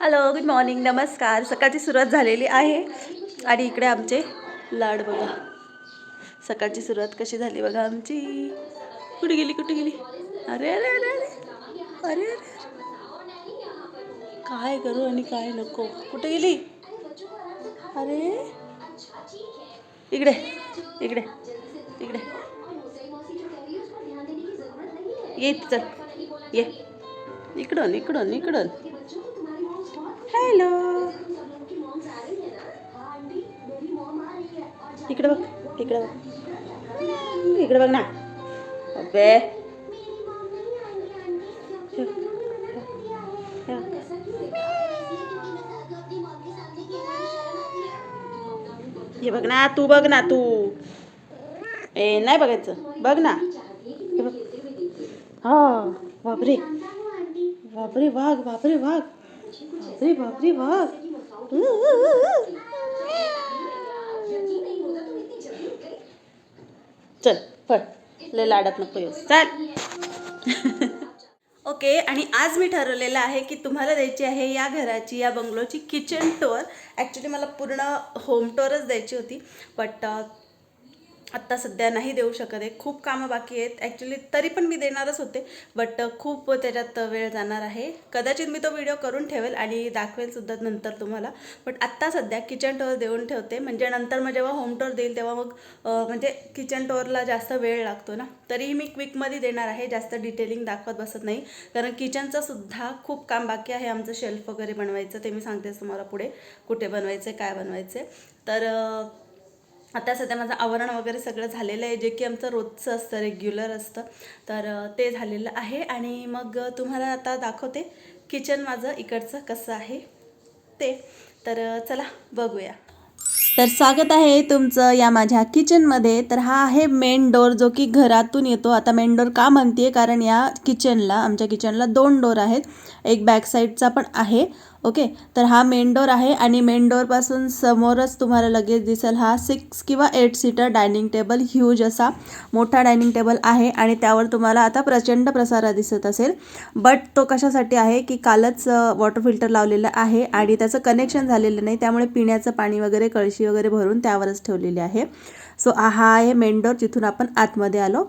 Hello good morning नमस्कार. सकाळची सुरुवात झालेली आहे. आणि इकडे आमचे लाड बघा. सकाळची सुरुवात कशी झाली बघा आमची. कुठे गेली कुठे गेली? अरे अरे अरे अरे. अरे अरे काय करू आणि काय नको. कुठे गेली? अरे. इकडे इकडे इकडे. ये चल. ये. इकडून इकडून इकडून हॅलो इकडे बघ इकडे बघ. इकडे बघ ना. अबे हे बघ ना तू बघ ना तू. ए नाही बघायचं. बघ ना. हे बघ. हा बापरे. बापरे वाघ बापरे वाघ. अरे बाप रे बाप. चल पळ. लय लाडात नको येऊ चल. ओके आणि आज मी ठरवलेलं आहे की तुम्हाला द्यायची आहे या घराची या बंगलोची किचन टूर ॲक्च्युली मला पूर्ण होम टूरच द्यायची होती. बट आत्ता सध्या नाही देऊ शकत आहे. खूप कामं बाकी आहेत. ॲक्च्युली तरी पण मी देणारच होते. बट खूप त्याच्यात वेळ जाणार आहे. कदाचित मी तो व्हिडिओ करून ठेवेल आणि दाखवेलसुद्धा नंतर तुम्हाला. बट आत्ता सध्या किचन टोअर देऊन ठेवते. म्हणजे नंतर मग जेव्हा होम टोअर देईल तेव्हा मग म्हणजे किचन टोअरला जास्त वेळ लागतो ना. तरीही मी क्विकमध्ये देणार आहे. जास्त डिटेलिंग दाखवत बसत नाही. कारण किचनचं सुद्धा खूप काम बाकी आहे. आमचं शेल्फ वगैरे बनवायचं. ते मी सांगतेच तुम्हाला पुढे. कुठे बनवायचं काय बनवायचं तर आता सध्या माझं आवरण वगैरे सगळं झालेलं आहे. जे की आमचं रोजचं असतं रेग्युलर असतं. तर ते झालेलं आहे. आणि मग तुम्हाला आता दाखवते किचन माझं इकडचं कसं आहे ते. तर चला बघूया. तर स्वागत आहे तुमचं या माझ्या किचनमध्ये तर हा आहे मेन डोर जो की घरातून येतो. आता मेन डोर का म्हणते कारण या किचनला आमच्या किचनला दोन डोर आहेत. एक बॅक साईडचा पण आहे. ओके? तर हा मेन डोर आहे आणि मेन डोरपासून समोरच तुम्हाला लगेच दिसेल हा सिक्स किंवा eight seater dining table huge असा मोठा डायनिंग टेबल आहे आणि त्यावर तुम्हाला आता प्रचंड प्रसारा दिसत असेल. बट तो कशासाठी आहे की कालच वॉटर फिल्टर लावलेलं आहे आणि त्याचं कनेक्शन झालेलं नाही त्यामुळे पिण्याचं पाणी वगैरे कळशी वगैरे भरून त्यावरच ठेवलेली आहे. सो हा आहे मेन डोर जिथून आपण आतमध्ये आलो.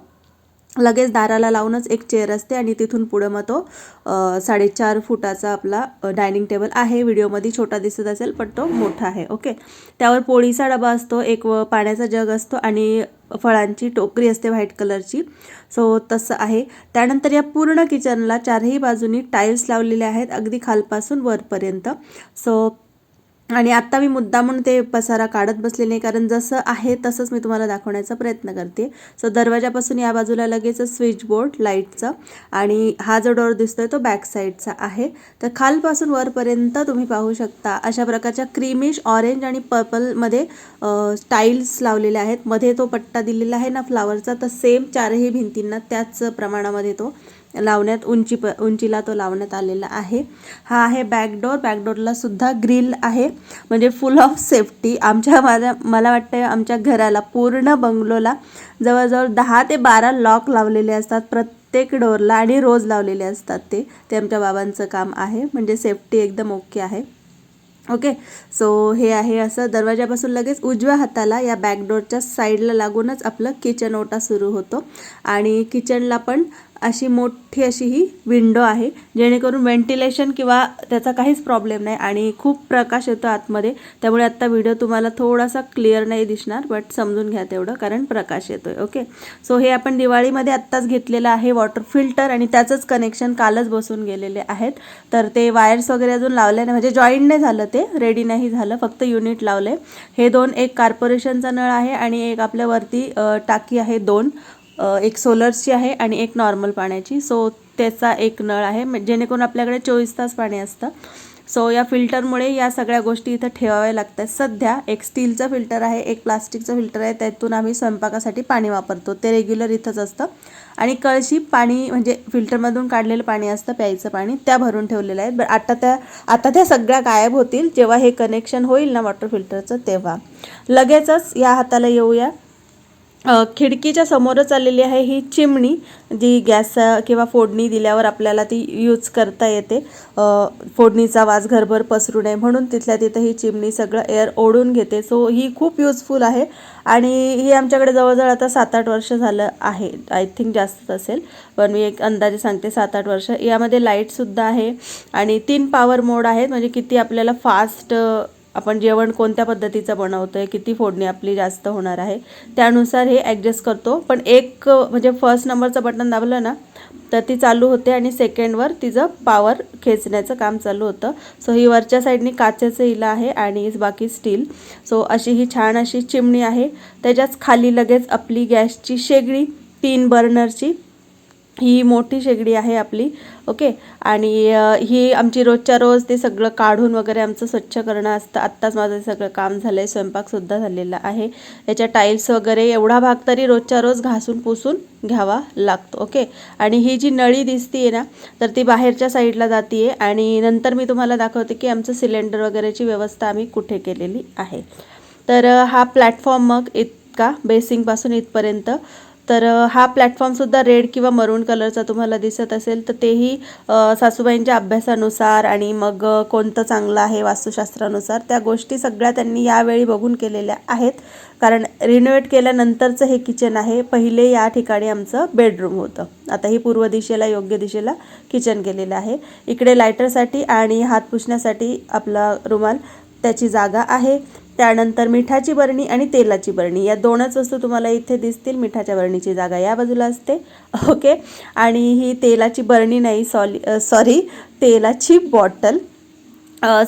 लगेच दाराला लावूनच एक चेअर असते आणि तिथून पुढं मग तो साडेचार फुटाचा आपला डायनिंग टेबल आहे. व्हिडिओमध्ये छोटा दिसत असेल पण तो मोठा आहे. ओके? त्यावर पोळीचा डबा असतो एक व पाण्याचा जग असतो आणि फळांची टोकरी असते व्हाईट कलरची. सो तसं आहे. त्यानंतर या पूर्ण किचनला चारही बाजूनी टाईल्स लावलेले आहेत अगदी खालपासून वरपर्यंत. सो आणि आत्ता मी मुद्दा म्हणून ते पसारा काढत बसले नाही कारण जसं आहे तसंच मी तुम्हाला दाखवण्याचा प्रयत्न करते. सो दरवाजापासून या बाजूला लगेच स्विच बोर्ड लाईटचं आणि हा जो डोर आहे तो बॅक साईडचा आहे. तर खालपासून वरपर्यंत तुम्ही पाहू शकता अशा प्रकारच्या क्रीमिश ऑरेंज आणि पर्पलमध्ये टाईल्स लावलेले आहेत. मध्ये तो पट्टा दिलेला आहे ना फ्लावरचा तर सेम चारही भिंतींना त्याच प्रमाणामध्ये तो लावण्यात उंची प उंचीला तो लावण्यात आलेला आहे. हा आहे बॅकडोर बॅकडोरला सुद्धा ग्रिल आहे. म्हणजे फुल ऑफ सेफ्टी आमच्या माझ्या मला वाटतं आमच्या घराला पूर्ण बंगलोला जवळजवळ दहा ते बारा लॉक लावलेले असतात प्रत्येक डोरला आणि रोज लावलेले असतात ते. ते आमच्या बाबांचं काम आहे. म्हणजे सेफ्टी एकदम ओके आहे. ओके सो हे आहे असं. दरवाजापासून लगेच उजव्या हाताला या बॅकडोरच्या साईडला लागूनच आपलं किचन ओटा सुरू होतो. आणि किचनला पण अशी मोठी अशी ही विंडो आहे. जेणेकरून व्हेंटिलेशन किंवा त्याचा काहीच प्रॉब्लेम नाही आणि खूप प्रकाश येतो आतमध्ये. त्यामुळे आत्ता व्हिडिओ तुम्हाला थोडासा क्लिअर नाही दिसणार बट समजून घ्या तेवढं कारण प्रकाश येतो आहे ओके सो हे आपण दिवाळीमध्ये आत्ताच घेतलेलं आहे वॉटर फिल्टर आणि त्याचंच कनेक्शन कालच बसून गेलेले आहेत. तर ते वायर्स वगैरे अजून लावले नाही म्हणजे जॉईंट नाही झालं ते रेडी नाही झालं फक्त युनिट लावले हे दोन एक कार्पोरेशनचा नळ आहे आणि एक आपल्यावरती टाकी आहे दोन. एक सोलर्सची आहे आणि एक नॉर्मल पाण्याची. सो त्याचा एक नळ आहे. जेणेकरून आपल्याकडे चोवीस तास पाणी असतं. सो या फिल्टरमुळे या सगळ्या गोष्टी इथं ठेवाव्या लागतात. सध्या एक स्टीलचं फिल्टर आहे एक प्लास्टिकचं फिल्टर आहे. त्यातून आम्ही स्वयंपाकासाठी पाणी वापरतो. ते रेग्युलर इथंच असतं. आणि कळशी पाणी म्हणजे फिल्टरमधून काढलेलं पाणी असतं प्यायचं पाणी त्या भरून ठेवलेलं आहे. बट आता त्या आता त्या सगळ्या गायब होतील. जेव्हा हे कनेक्शन होईल ना वॉटर फिल्टरचं तेव्हा. लगेचच या हाताला येऊया. खिडकीच्या समोरच आलेली आहे ही चिमणी जी गॅस किंवा फोडणी दिल्यावर आपल्याला ती यूज करता येते. फोडणीचा वास घरभर पसरू नये म्हणून तिथल्या तिथं ही चिमणी सगळं एअर ओढून घेते. सो ही खूप यूजफुल आहे आणि ही आमच्याकडे जवळजवळ आता सात आठ वर्ष झालं आहे. आय थिंक जास्तच असेल. पण मी एक अंदाजे सांगते सात आठ वर्ष. यामध्ये लाईटसुद्धा आहे आणि तीन पॉवर मोड आहेत. म्हणजे किती आपल्याला फास्ट आपण जेवण कोणत्या पद्धतीचं बनवतो आहे किती फोडणी आपली जास्त होणार आहे त्यानुसार हे ॲडजस्ट करतो. पण एक म्हणजे फर्स्ट नंबरचं बटन दाबलं ना तर ती चालू होते आणि सेकंडवर तिचं पॉवर खेचण्याचं काम चालू होतं. सो ही वरच्या साईडनी काचेचं हिला आहे आणि बाकी स्टील सो अशी ही छान अशी चिमणी आहे. त्याच्याच खाली लगेच आपली गॅसची शेगडी तीन बर्नरची ही मोठी शेगडी आहे आपली ओके? आणि ही आमची रोजच्या रोज ते सगळं काढून वगैरे आमचं स्वच्छ करणं असतं. आत्ताच माझं सगळं काम झालं आहे स्वयंपाकसुद्धा झालेला आहे. याच्या टाईल्स वगैरे एवढा भाग तरी रोजच्या रोज घासून पुसून घ्यावा लागतो ओके? आणि ही जी नळी दिसतीये ना तर ती बाहेरच्या साईडला जाते आणि नंतर मी तुम्हाला दाखवते की आमचं सिलेंडर वगैरेची व्यवस्था आम्ही कुठे केलेली आहे. तर हा प्लॅटफॉर्म मग इतका बेसिंगपासून इथपर्यंत तर हा प्लॅटफॉर्मसुद्धा रेड किंवा मरून कलरचा तुम्हाला दिसत असेल तर तेही सासूबाईंच्या अभ्यासानुसार आणि मग कोणतं चांगलं आहे वास्तुशास्त्रानुसार त्या गोष्टी सगळ्या त्यांनी यावेळी बघून केलेल्या आहेत. कारण रिनोव्हेट केल्यानंतरचं हे किचन आहे. पहिले या ठिकाणी आमचं बेडरूम होतं. आता ही पूर्व दिशेला योग्य दिशेला किचन केलेलं आहे. इकडे लायटरसाठी आणि हात पुसण्यासाठी आपला रुमाल त्याची जागा आहे. त्यानंतर मिठाची बरणी आणि तेलाची बरणी. या दोनच वस्तू तुम्हाला इथे दिसतील. मिठाच्या बरणीची जागा या बाजूला असते. ओके आणि ही तेलाची बरणी नाही सॉली सॉरी तेलाची बॉटल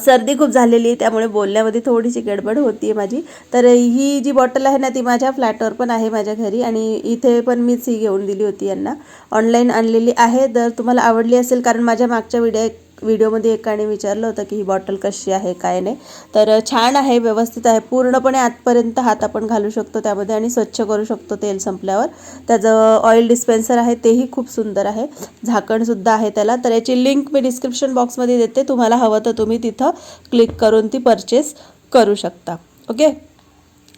सर्दी खूप झालेली आहे त्यामुळे बोलण्यामध्ये थोडीशी गडबड होती आहे माझी. तर ही जी बॉटल आहे ना ती माझ्या फ्लॅटवर पण आहे माझ्या घरी आणि इथे पण मीच ही घेऊन दिली होती यांना. ऑनलाईन आणलेली आहे. जर तुम्हाला आवडली असेल कारण माझ्या मागच्या व्हिडिओ व्हिडिओमध्ये एकाने विचारलं होतं की ही बॉटल कशी आहे काय नाही. तर छान आहे व्यवस्थित आहे. पूर्णपणे आतपर्यंत हात आपण घालू शकतो त्यामध्ये आणि स्वच्छ करू शकतो तेल संपल्यावर. त्याचं ऑइल डिस्पेन्सर आहे तेही खूप सुंदर आहे. झाकणसुद्धा आहे त्याला. तर याची लिंक मी डिस्क्रिप्शन बॉक्समध्ये देते. तुम्हाला हवं तर तुम्ही तिथं क्लिक करून ती परचेस करू शकता. ओके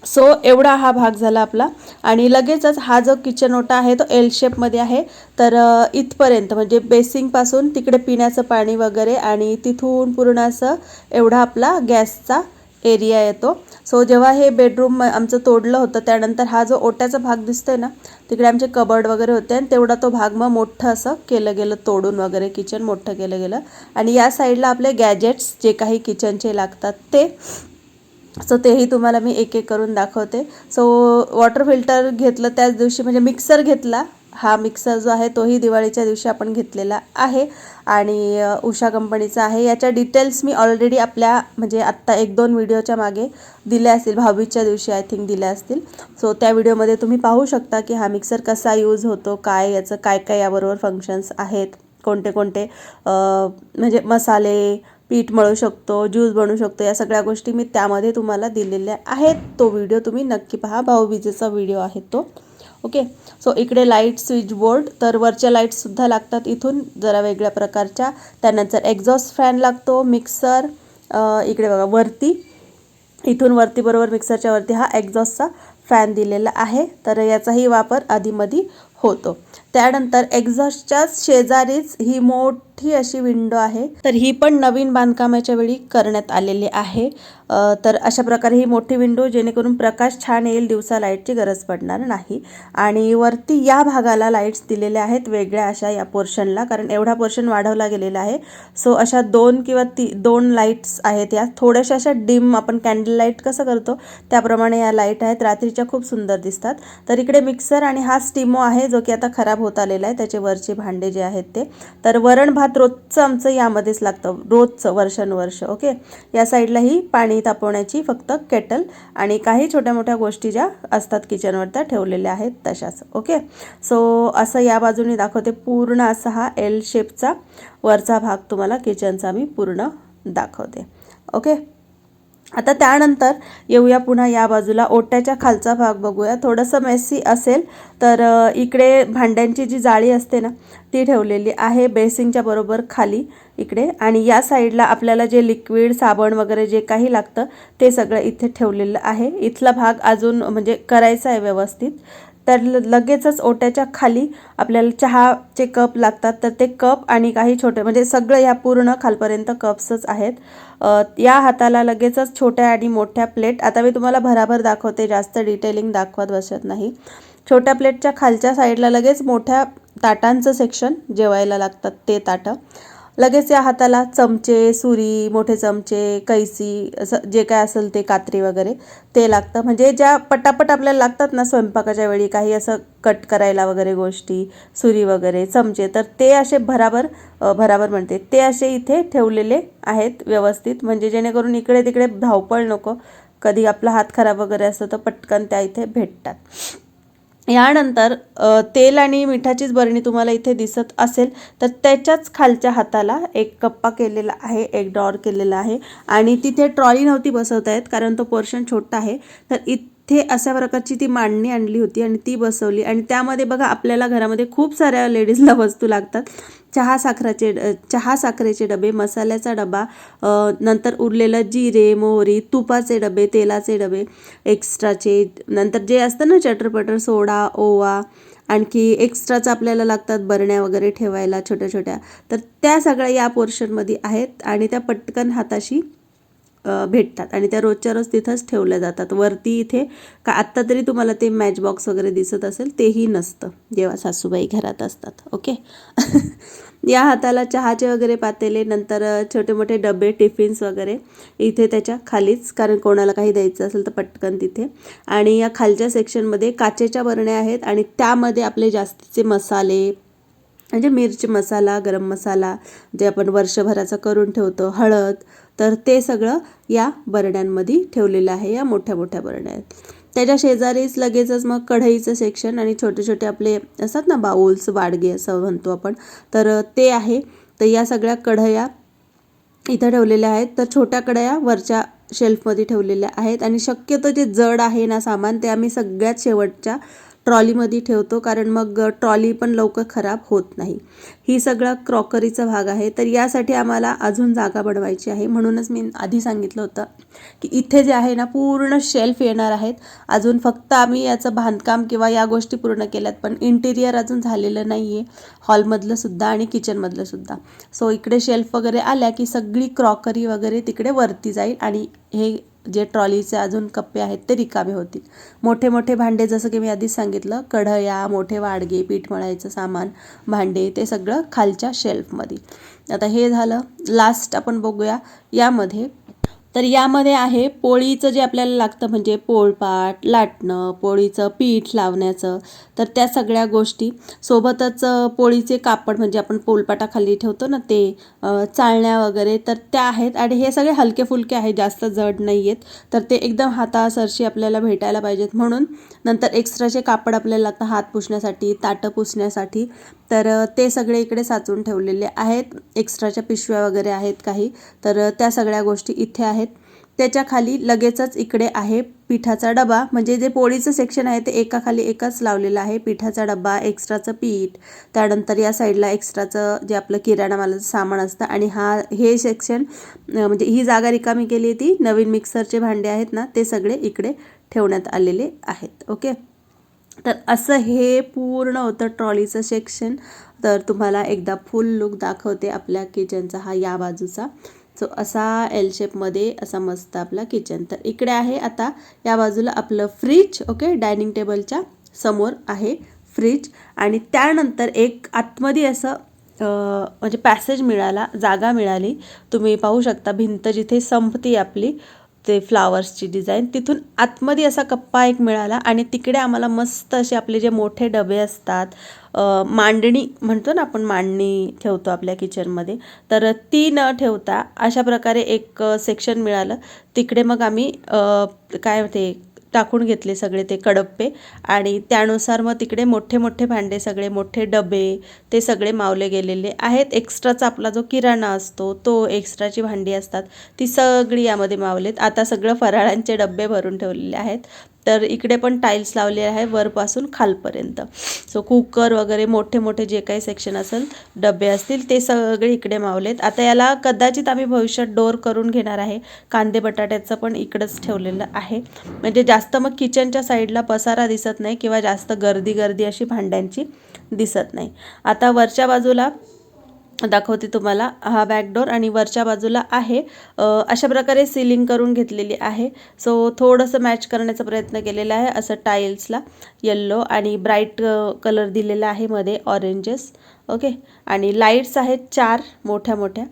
सो एवढा हा भाग झाला आपला. आणि लगेचच हा जो किचन ओटा आहे तो एल शेपमध्ये आहे. तर इथपर्यंत म्हणजे बेसिंगपासून तिकडे पिण्याचं पाणी वगैरे आणि तिथून पूर्ण असं एवढा आपला गॅसचा एरिया येतो. सो जेव्हा हे बेडरूम आमचं तोडलं होतं त्यानंतर हा जो ओट्याचा भाग दिसतोय ना तिकडे आमचे कबर्ड वगैरे होते आणि तेवढा तो भाग मग मोठं असं केलं गेलं तोडून वगैरे किचन मोठं केलं गेलं. आणि या साईडला आपले गॅजेट्स जे काही किचनचे लागतात ते सो तेही तुम्हाला मी एक एक करून दाखवते. सो वॉटर फिल्टर घेतलं त्याच दिवशी म्हणजे मिक्सर घेतला. हा मिक्सर जो आहे तोही दिवाळीच्या दिवशी आपण घेतलेला आहे. आणि उषा कंपनीचा आहे. याच्या डिटेल्स मी ऑलरेडी आपल्या म्हणजे आत्ता एक दोन व्हिडिओच्या मागे दिल्या असतील. भाऊबीजच्या दिवशी आय थिंक दिल्या असतील. सो त्या व्हिडिओमध्ये तुम्ही पाहू शकता की हा मिक्सर कसा यूज होतो काय याचं काय काय याबरोबर फंक्शन्स आहेत. कोणते कोणते म्हणजे मसाले पीठ मळू शकतो ज्यूस बनवू शकतो या सगळ्या गोष्टी मी त्यामध्ये तुम्हाला दिलेल्या आहेत. तो व्हिडिओ तुम्ही नक्की पहा. भाऊबीजेचा व्हिडिओ आहे तो. ओके सो इकडे लाइट स्विच बोर्ड तर वरच्या लाईट्ससुद्धा लागतात इथून जरा वेगळ्या प्रकारच्या. त्यानंतर एक्झॉस्ट फॅन लागतो मिक्सर इकडे बघा वरती. इथून वरती बरोबर मिक्सरच्या वरती हा एक्झॉस्टचा फॅन दिलेला आहे. तर याचाही वापर आधीमधी होतो. त्यानंतर एक्झॉस्टच्याच शेजारीच ही मोठ अशी विंडो आहे. तर ही पण नवीन बांधकामाच्या वेळी करण्यात आलेली आहे. तर अशा प्रकारे ही मोठी विंडो जेणेकरून प्रकाश छान येईल दिवसा लाईटची गरज पडणार नाही. आणि वरती या भागाला लाईट्स दिलेल्या आहेत वेगळ्या अशा या पोर्शनला कारण एवढा पोर्शन वाढवला गेलेला आहे. सो अशा दोन किंवा ती दोन लाईट्स आहेत या. थोड्याशा अशा डिम आपण कॅन्डल लाइट कसं करतो त्याप्रमाणे या लाइट आहेत. रात्रीच्या खूप सुंदर दिसतात. तर इकडे मिक्सर आणि हा स्टीमो आहे जो की आता खराब होत आलेला आहे. त्याचे वरचे भांडे जे आहेत ते. तर वरण भात रोजचं आमचं यामध्येच लागतं रोजचं वर्षानुवर्ष ओके? या साईडला ही पाणी तापवण्याची फक्त केटल आणि काही छोट्या मोठ्या गोष्टी ज्या असतात किचनवर त्या ठेवलेल्या आहेत तशाच ओके? सो असं या बाजूने दाखवते पूर्ण असा हा एल शेपचा वरचा भाग तुम्हाला किचनचा मी पूर्ण दाखवते ओके? आता त्यानंतर येऊया पुन्हा या बाजूला. ओट्याच्या खालचा भाग बघूया. थोडंसं मेसी असेल तर इकडे भांड्यांची जी जाळी असते ना ती ठेवलेली आहे बेसिंगच्या बरोबर खाली इकडे. आणि या साईडला आपल्याला जे लिक्विड साबण वगैरे जे काही लागतं ते सगळं इथे ठेवलेलं आहे. इथला भाग अजून म्हणजे करायचा आहे व्यवस्थित. तर ल- लगेचच ओट्याच्या खाली आपल्याला चहाचे कप लागतात. तर ते कप आणि काही छोटे म्हणजे सगळं या पूर्ण खालपर्यंत कप्सच आहेत. या हाताला लगेचच छोट्या आणि मोठ्या प्लेट. आता मी तुम्हाला भराभर दाखवते जास्त डिटेलिंग दाखवत बसत नाही. छोट्या प्लेटच्या खालच्या साईडला लगेच मोठ्या ताटांचं सेक्शन जेवायला लागतात ते ताटं. लगेच या हाताला चमचे सुरी मोठे चमचे कैसी असं जे काय असेल ते कात्री वगैरे ते लागतं. म्हणजे ज्या पटापट आपल्याला लागतात ना स्वयंपाकाच्या वेळी काही असं कट करायला वगैरे गोष्टी सुरी वगैरे चमचे तर ते असे भराभर भराभर म्हणते. ते असे इथे ठेवलेले आहेत व्यवस्थित. म्हणजे जेणेकरून इकडे तिकडे धावपळ नको. कधी आपला हात खराब वगैरे असतो तर पटकन त्या इथे भेटतात. यानंतर तेल आणि मिठाचीच बरणी तुम्हाला इथे दिसत असेल तर त्याच्याच खालच्या हाताला एक कप्पा केलेला आहे एक डॉर केलेला आहे. आणि तिथे ट्रॉली नव्हती बसवता येत कारण तो पोर्शन छोटा आहे. तर इथे अशा प्रकारची ती मांडणी आणली होती आणि ती बसवली. आणि त्यामध्ये बघा आपल्याला घरामध्ये खूप साऱ्या लेडीजला वस्तू लागतात. चहा साखराचे चहा साखरेचे डबे मसाल्याचा डबा नंतर उरलेलं जिरे मोहरी तुपाचे डबे तेलाचे डबे एक्स्ट्राचे नंतर जे असतं ना चटरपटर सोडा ओवा आणखी एक्स्ट्राचं आपल्याला लागतात बरण्या वगैरे ठेवायला छोट्या छोट्या. तर त्या सगळ्या या पोर्शनमध्ये आहेत आणि त्या पटकन हाताशी भेटतात. आणि त्या रोजच्या रोज तिथंच ठेवल्या जातात. वरती इथे का आत्ता तरी तुम्हाला ते मॅच बॉक्स वगैरे दिसत असेल तेही नसतं. जेव्हा सासूबाई घरात असतात. ओके या हाताला चहाचे वगैरे पातेले नंतर छोटे मोठे डबे टिफिन्स वगैरे इथे त्याच्या खालीच कारण कोणाला काही द्यायचं असेल तर पटकन तिथे. आणि या खालच्या सेक्शनमध्ये काचेच्या बरण्या आहेत आणि त्यामध्ये आपले जास्तीचे मसाले म्हणजे मिरची मसाला गरम मसाला जे आपण वर्षभराचा करून ठेवतो हळद तर ते सगळं या बरण्यांमध्ये ठेवलेलं आहे या मोठ्या मोठ्या बरड्यात त्याच्या शेजारीच लगेचच मग कढईचं सेक्शन आणि छोटे छोटे आपले असतात ना बाउल्स वाडगे असं म्हणतो आपण. तर ते आहे. तर या सगळ्या कढया इथं ठेवलेल्या आहेत. तर छोट्या कढया वरच्या शेल्फमध्ये ठेवलेल्या आहेत. आणि शक्यतो जे जड आहे ना सामान ते आम्ही सगळ्यात शेवटच्या ट्रॉलीमध्ये ठेवतो कारण मग ट्रॉली पण लवकर खराब होत नाही. ही सगळं क्रॉकरीचा भाग आहे. तर यासाठी आम्हाला अजून जागा बनवायची आहे. म्हणूनच मी आधी सांगितलं होतं की इथे जे आहे ना पूर्ण शेल्फ येणार आहेत. अजून फक्त आम्ही याचं बांधकाम किंवा या गोष्टी पूर्ण केल्यात पण इंटिरियर अजून झालेलं नाही आहे हॉलमधलं सुद्धा आणि किचनमधलं सुद्धा. सो इकडे शेल्फ वगैरे आल्या की सगळी क्रॉकरी वगैरे तिकडे वरती जाईल आणि हे जे ट्रॉलीचे अजून कप्पे आहेत ते रिकामे होतील. मोठे मोठे भांडे जसं की मी आधीच सांगितलं कढया मोठे वाडगे पीठ मळायचं सामान भांडे ते सगळं खालच्या शेल्फमध्ये आता हे झालं लास्ट आपण बघूया यामध्ये तर यामध्ये आहे पोळीचं जे आपल्याला लागतं म्हणजे पोळपाट लाटणं पोळीचं पीठ लावण्याचं. तर त्या सगळ्या गोष्टी. सोबतच पोळीचे कापड म्हणजे आपण पोलपाटाखाली ठेवतो ना ते चाळण्या वगैरे तर त्या आहेत. आणि हे सगळे हलके फुलके आहेत जास्त जड नाही आहेत तर ते एकदम हातासरशी आपल्याला भेटायला पाहिजेत म्हणून. नंतर एक्स्ट्राचे कापड आपल्याला लागतं हात पुसण्यासाठी ताटं पुसण्यासाठी तर ते सगळे इकडे साचून ठेवलेले आहेत. एक्स्ट्राच्या पिशव्या वगैरे आहेत काही. तर त्या सगळ्या गोष्टी इथे आहेत. त्याच्याखाली लगेचच इकडे आहे पिठाचा डबा. म्हणजे जे पोळीचं सेक्शन आहे ते एकाखाली एकच लावलेलं आहे. पिठाचा डबा एक्स्ट्राचं पीठ त्यानंतर या साईडला एक्स्ट्राचं जे आपलं किराणा मालाचं सामान असतं आणि हा हे सेक्शन म्हणजे ही जागा रिकामी केली आहे ती. नवीन मिक्सरचे भांडे आहेत ना ते सगळे इकडे ठेवण्यात आलेले आहेत. ओके? तर असं हे पूर्ण होतं ट्रॉलीचं सेक्शन तर तुम्हाला एकदा फुल लुक दाखवते आपल्या किचनचा हा या बाजूचा. सो असा एल शेपमध्ये असा मस्त आपला किचन तर इकडे आहे आता या बाजूला आपलं फ्रीज ओके डायनिंग टेबलच्या समोर आहे फ्रीज आणि त्यानंतर एक आतमध्ये असं म्हणजे पॅसेज मिळाला जागा मिळाली. तुम्ही पाहू शकता भिंत जिथे संपती आपली ते फ्लावर्सची डिझाईन. तिथून आतमध्ये असा कप्पा एक मिळाला आणि तिकडे आम्हाला मस्त असे आपले जे मोठे डबे असतात मांडणी म्हणतो ना आपण मांडणी ठेवतो आपल्या किचनमध्ये. तर ती न ठेवता अशा प्रकारे एक सेक्शन मिळालं. तिकडे मग आम्ही काय ते टाकून घेतले सगळे ते कडप्पे. आणि त्यानुसार मग तिकडे मोठे मोठे भांडे सगळे मोठे डबे ते सगळे मावले गेलेले आहेत. एक्स्ट्राचा आपला जो किराणा असतो तो एक्स्ट्राची भांडी असतात ती सगळी यामध्ये मावलेत. आता सगळं फराळांचे डबे भरून ठेवलेले आहेत. तर इकडे पण टाईल्स लावले आहे वरपासून खालपर्यंत. सो कुकर वगैरे मोठे मोठे जे काही सेक्शन असेल डबे असतील ते सगळे इकडे मावलेत. आता याला कदाचित आम्ही भविष्यात डोर करून घेणार आहे. कांदे बटाट्याचं पण इकडंच ठेवलेलं आहे. म्हणजे जास्त मग किचनच्या साईडला पसारा दिसत नाही किंवा जास्त गर्दी गर्दी अशी भांड्यांची दिसत नाही. आता वरच्या बाजूला दाखवते तुम्हाला. हा बॅकडोर आणि वरच्या बाजूला आहे. अशा प्रकारे सिलिंग करून घेतलेली आहे. सो थोडंसं मॅच करण्याचा प्रयत्न केलेला आहे. असं टाईल्सला येल्लो आणि ब्राईट कलर दिलेला आहे मध्ये ऑरेंजेस ओके आणि लाईट्स आहेत चार मोठ्या मोठ्या.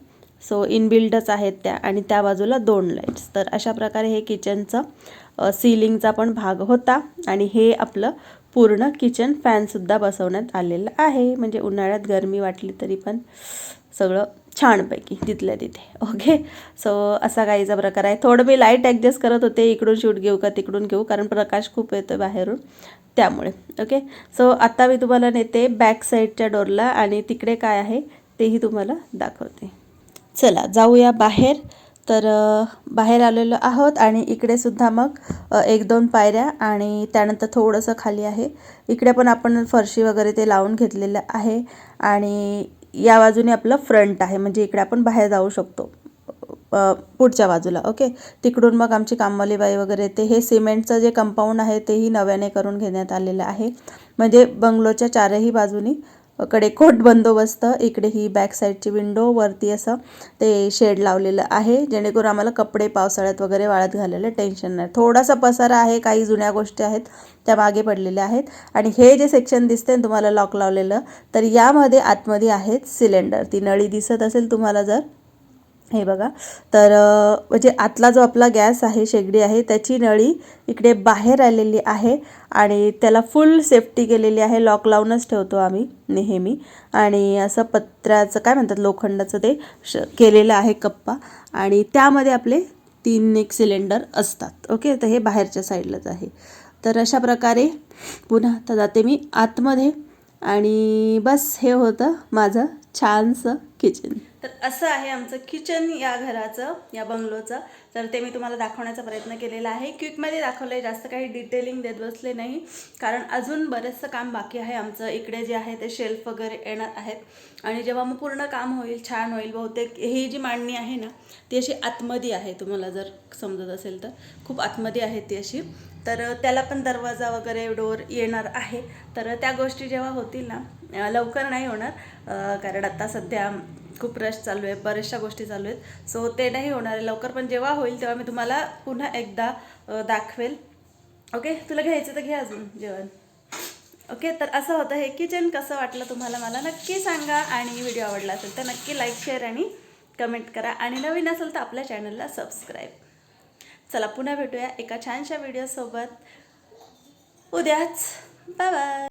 सो इनबिल्डच आहेत त्या आणि त्या बाजूला दोन लाईट्स तर अशा प्रकारे हे किचनचं सिलिंगचा पण भाग होता. आणि हे आपलं पूर्ण किचन फॅनसुद्धा बसवण्यात आलेलं आहे. म्हणजे उन्हाळ्यात गरमी वाटली तरी पण सगळं छानपैकी तिथल्या तिथे. ओके सो असा काहीचा प्रकार आहे. थोडं मी लाइट ॲडजस्ट करत होते. इकडून शूट घेऊ का तिकडून घेऊ? कारण प्रकाश खूप येतो बाहेरून. त्यामुळे. ओके सो आता मी तुम्हाला नेते बॅक साईडच्या डोरला आणि तिकडे काय आहे तेही तुम्हाला दाखवते. चला जाऊया बाहेर. तर बाहेर आलेलो आहोत आणि इकडे सुद्धा मग एक दोन पायऱ्या आणि त्यानंतर थोडंसं खाली आहे. इकडे पण आपण फरशी वगैरे ते लावून घेतलेलं आहे आणि या बाजूने आपलं फ्रंट आहे म्हणजे इकडे आपण बाहेर जाऊ शकतो पुढच्या बाजूला ओके? तिकडून मग आमची कामवालीबाई वगैरे ते हे सिमेंटचं जे कंपाऊंड आहे तेही नव्याने करून घेण्यात आलेलं आहे. म्हणजे बंगलोच्या चारही बाजूनी कडे कोट बंदोबस्त इकडे ही बॅक साईडची विंडो वरती असं ते शेड लावलेलं आहे. जेणेकरून आम्हाला कपडे पावसाळ्यात वगैरे वाळत घालायला टेन्शन नाही. थोडासा पसारा आहे काही जुन्या गोष्टी आहेत त्या मागे पडलेल्या आहेत. आणि हे जे सेक्शन दिसते तुम्हाला लॉक लावलेलं तर यामध्ये आतमध्ये आहेत सिलेंडर ती नळी दिसत असेल तुम्हाला जर हे बघा. तर म्हणजे आतला जो आपला गॅस आहे शेगडी आहे त्याची नळी इकडे बाहेर आलेली आहे आणि त्याला फुल सेफ्टी केलेली आहे. लॉक लावूनच ठेवतो आम्ही नेहमी. आणि असं पत्र्याचं काय म्हणतात लोखंडाचं ते श केलेलं आहे कप्पा. आणि त्यामध्ये आपले तीन एक सिलेंडर असतात. ओके? तर हे बाहेरच्या साईडलाच आहे. तर अशा प्रकारे पुन्हा तर जाते मी आतमध्ये. आणि बस हे होतं माझं छानसं किचन तर असं आहे आमचं किचन या घराचं या बंगलोचं तर ते मी तुम्हाला दाखवण्याचा प्रयत्न केलेला आहे. क्विकमध्ये दाखवलं आहे जास्त काही डिटेलिंग देत बसले नाही. कारण अजून बरंचसं काम बाकी आहे आमचं. इकडे जे आहे ते शेल्फ वगैरे येणार आहेत. आणि जेव्हा मग पूर्ण काम होईल छान होईल. बहुतेक ही जी मांडणी आहे ना ती अशी आतमध्ये आहे. तुम्हाला जर समजत असेल तर. खूप आतमध्ये आहे ती अशी. तर त्याला पण दरवाजा वगैरे डोर येणार आहे. तर त्या गोष्टी जेव्हा होतील ना लवकर नाही होणार. कारण आता सध्या खूप रश चालू आहे बऱ्याचशा गोष्टी चालू आहेत. सो ते नाही होणार आहे. लवकर पण जेव्हा होईल तेव्हा मी तुम्हाला पुन्हा एकदा दाखवेल. ओके तुला घ्यायचं तर घे अजून जेवण. ओके तर असं होतं हे किचन कसं वाटलं तुम्हाला मला नक्की सांगा. आणि व्हिडिओ आवडला असेल तर नक्की लाईक शेअर आणि कमेंट करा. आणि नवीन असेल तर आपल्या चॅनलला सबस्क्राईब चला पुन्हा भेटूया एका छानशा व्हिडिओसोबत उद्याच. Bye bye